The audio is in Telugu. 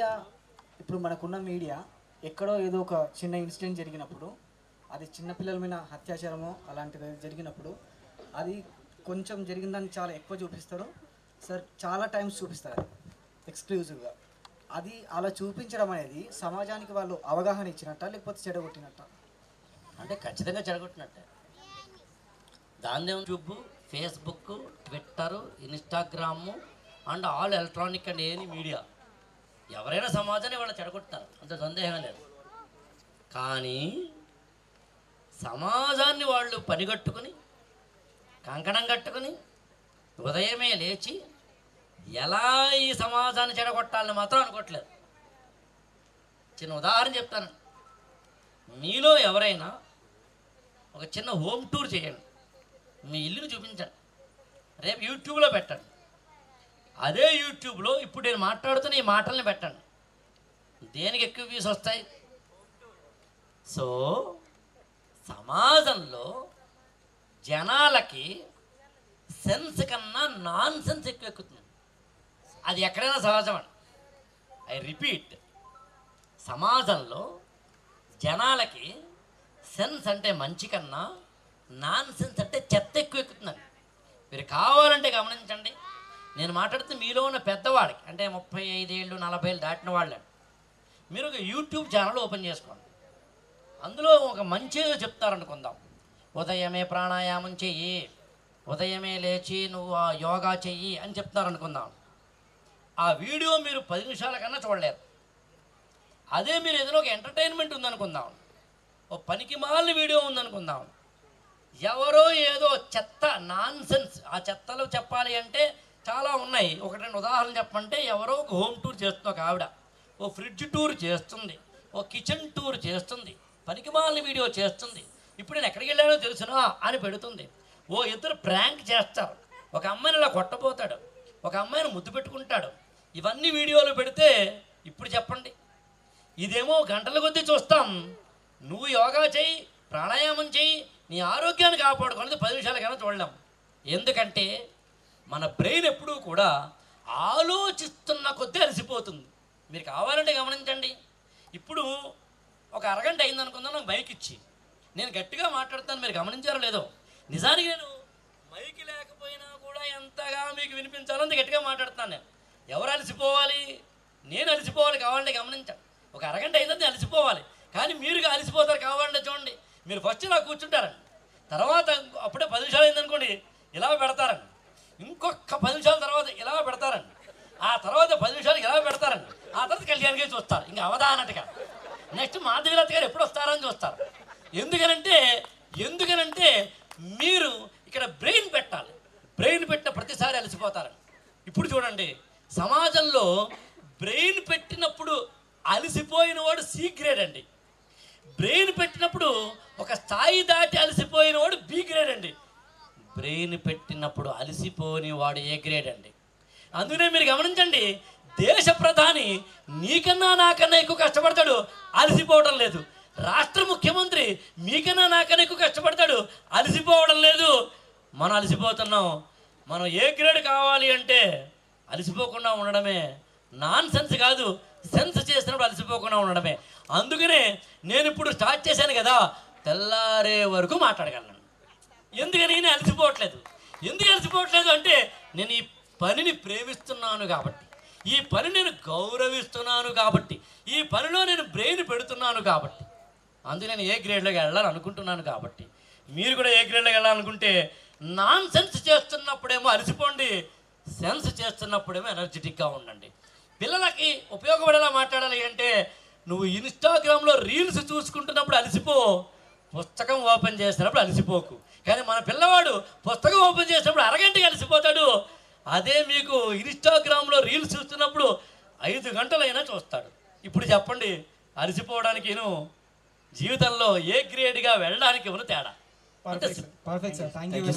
మీడియా ఇప్పుడు మనకున్న మీడియా ఎక్కడో ఏదో ఒక చిన్న ఇన్సిడెంట్ జరిగినప్పుడు అది చిన్నపిల్లల మీద అత్యాచారమో అలాంటిది జరిగినప్పుడు అది కొంచెం జరిగిందని చాలా ఎక్కువ చూపిస్తారు. సార్ చాలా టైమ్స్ చూపిస్తారు ఎక్స్క్లూజివ్గా అది అలా చూపించడం అనేది సమాజానికి వాళ్ళు అవగాహన ఇచ్చినట్ట లేకపోతే చెడగొట్టినట్ట? అంటే ఖచ్చితంగా చెడగొట్టినట్టే. దాని YouTube Facebook Twitter Instagram and all electronic and any media ఎవరైనా సమాజాన్ని వాళ్ళు చెడగొడతారు. అంత సందేహం లేదు. కానీ సమాజాన్ని వాళ్ళు పనిగట్టుకుని కంకణం కట్టుకుని ఉదయమే లేచి ఎలా ఈ సమాజాన్ని చెడగొట్టాలని మాత్రం అనుకోవట్లేదు చిన్న ఉదాహరణ చెప్తాను. మీలో ఎవరైనా ఒక చిన్న హోమ్ టూర్ చేయండి. మీ ఇల్లుని చూపించండి. రేపు యూట్యూబ్లో పెట్టండి. అదే యూట్యూబ్లో ఇప్పుడు నేను మాట్లాడుతున్న ఈ మాటల్ని పెట్టండి. దేనికి ఎక్కువ వ్యూస్ వస్తాయి? సో సమాజంలో జనాలకి సెన్స్ కన్నా నాన్ సెన్స్ ఎక్కువ ఎక్కుతుంది. అది ఎక్కడైనా సహజం అండి. ఐ రిపీట్ సమాజంలో జనాలకి సెన్స్ అంటే మంచి కన్నా నాన్ సెన్స్ అంటే చెత్త ఎక్కువ ఎక్కుతుందండి. మీరు కావాలంటే గమనించండి. నేను మాట్లాడితే మీలో ఉన్న పెద్దవాడికి అంటే ముప్పై ఐదేళ్ళు నలభై ఏళ్ళు దాటిన వాళ్ళని మీరు ఒక యూట్యూబ్ ఛానల్ ఓపెన్ చేసుకోండి. అందులో ఒక మంచి చెప్తారనుకుందాం. ఉదయమే ప్రాణాయామం చెయ్యి ఉదయమే లేచి నువ్వు ఆ యోగా చెయ్యి అని చెప్తారనుకుందాం. ఆ వీడియో మీరు పది నిమిషాల కన్నా చూడలేరు. అదే మీరు ఏదైనా ఒక ఎంటర్టైన్మెంట్ ఉందనుకుందాం. ఓ పనికి మాలిన వీడియో ఉందనుకుందాం. ఎవరో ఏదో చెత్త నాన్సెన్స్. ఆ చెత్తలో చెప్పాలి అంటే చాలా ఉన్నాయి. ఒకటి రెండు ఉదాహరణ చెప్పంటే ఎవరో ఒక హోమ్ టూర్ చేస్తుంది ఒక ఆవిడ. ఓ ఫ్రిడ్జ్ టూర్ చేస్తుంది. ఓ కిచెన్ టూర్ చేస్తుంది. పనికిమాలిన వీడియో చేస్తుంది. ఇప్పుడు నేను ఎక్కడికి వెళ్ళానో తెలుసునా అని పెడుతుంది. ఓ ఇద్దరు ప్రాంక్ చేస్తారు. ఒక అమ్మాయిని ఇలా కొట్టబోతాడు. ఒక అమ్మాయిని ముద్దు పెట్టుకుంటాడు. ఇవన్నీ వీడియోలు పెడితే ఇప్పుడు చెప్పండి. ఇదేమో గంటల కొద్దీ చూస్తాం. నువ్వు యోగా చెయ్యి ప్రాణాయామం చెయ్యి నీ ఆరోగ్యాన్ని కాపాడుకున్నది పది నిమిషాలకైనా చూడలేం. ఎందుకంటే మన బ్రెయిన్ ఎప్పుడూ కూడా ఆలోచిస్తున్న కొద్దీ అలసిపోతుంది. మీరు కావాలంటే గమనించండి. ఇప్పుడు ఒక అరగంట అయిందనుకుందాం నాకు మైక్ ఇచ్చి. నేను గట్టిగా మాట్లాడుతాను మీరు గమనించారో లేదో. నిజానికి నేను మైక్ లేకపోయినా కూడా ఎంతగా మీకు వినిపించాలని గట్టిగా మాట్లాడుతున్నాను నేను. ఎవరు అలసిపోవాలి? నేను అలసిపోవాలి కావాలంటే గమనించండి ఒక అరగంట అయిందని అలసిపోవాలి. కానీ మీరు అలసిపోతారు కావాలంటే చూడండి. మీరు ఫస్ట్ ఇలా కూర్చుంటారండి. తర్వాత అప్పుడే పది నిమిషాలు అయిందనుకోండి ఇలా పెడతారండి. ఇంకొక పది నిమిషాల తర్వాత ఇలా పెడతారండి. ఆ తర్వాత పది నిమిషాలు ఇలా పెడతారండి. ఆ తర్వాత కళ్యాణ్గా చూస్తారు. ఇంకా అవధానట్టుగా నెక్స్ట్ మాధవీలత గారు ఎప్పుడు వస్తారని చూస్తారు. ఎందుకనంటే ఎందుకనంటే మీరు ఇక్కడ బ్రెయిన్ పెట్టాలి. బ్రెయిన్ పెట్టిన ప్రతిసారి అలసిపోతారండి. ఇప్పుడు చూడండి సమాజంలో బ్రెయిన్ పెట్టినప్పుడు అలసిపోయిన వాడు సీక్రెట్ గ్రేడ్ అండి. బ్రెయిన్ పెట్టినప్పుడు ఒక స్థాయి దాటి అలసి బ్రెయిన్ పెట్టినప్పుడు అలసిపోని వాడు ఏ గ్రేడ్ అండి? అందుకనే మీరు గమనించండి దేశ ప్రధాని నీకన్నా నాకన్నా ఎక్కువ కష్టపడతాడు అలసిపోవడం లేదు. రాష్ట్ర ముఖ్యమంత్రి మీకన్నా నాకన్నా ఎక్కువ కష్టపడతాడు అలసిపోవడం లేదు. మనం అలసిపోతున్నాం. మనం ఏ గ్రేడ్ కావాలి అంటే అలసిపోకుండా ఉండడమే. నాన్ సెన్స్ కాదు సెన్స్ చేసినప్పుడు అలసిపోకుండా ఉండడమే. అందుకనే నేను ఇప్పుడు స్టార్ట్ చేశాను కదా తెల్లారే వరకు మాట్లాడగలను. ఎందుకని నేను అలసిపోవట్లేదు? ఎందుకు అలసిపోవట్లేదు అంటే నేను ఈ పనిని ప్రేమిస్తున్నాను కాబట్టి. ఈ పని నేను గౌరవిస్తున్నాను కాబట్టి. ఈ పనిలో నేను బ్రెయిన్ పెడుతున్నాను కాబట్టి. అందుకే నేను ఏ గ్రేడ్లోకి వెళ్ళాలని అనుకుంటున్నాను కాబట్టి. మీరు కూడా ఏ గ్రేడ్లోకి వెళ్ళాలనుకుంటే నాన్ సెన్స్ చేస్తున్నప్పుడేమో అలసిపోండి. సెన్స్ చేస్తున్నప్పుడేమో ఎనర్జెటిక్గా ఉండండి. పిల్లలకి ఉపయోగపడేలా మాట్లాడాలి అంటే నువ్వు ఇన్స్టాగ్రామ్లో రీల్స్ చూసుకుంటున్నప్పుడు అలసిపో. పుస్తకం ఓపెన్ చేసినప్పుడు అలసిపోకు. కానీ మన పిల్లవాడు పుస్తకం ఓపెన్ చేసినప్పుడు అరగంటకి అలసిపోతాడు. అదే మీకు ఇన్స్టాగ్రామ్లో రీల్స్ చూస్తున్నప్పుడు ఐదు గంటలైనా చూస్తాడు. ఇప్పుడు చెప్పండి అలసిపోవడానికి జీవితంలో ఏ గ్రేడ్గా వెళ్ళడానికి ఉన్న తేడా? Perfect sir thank you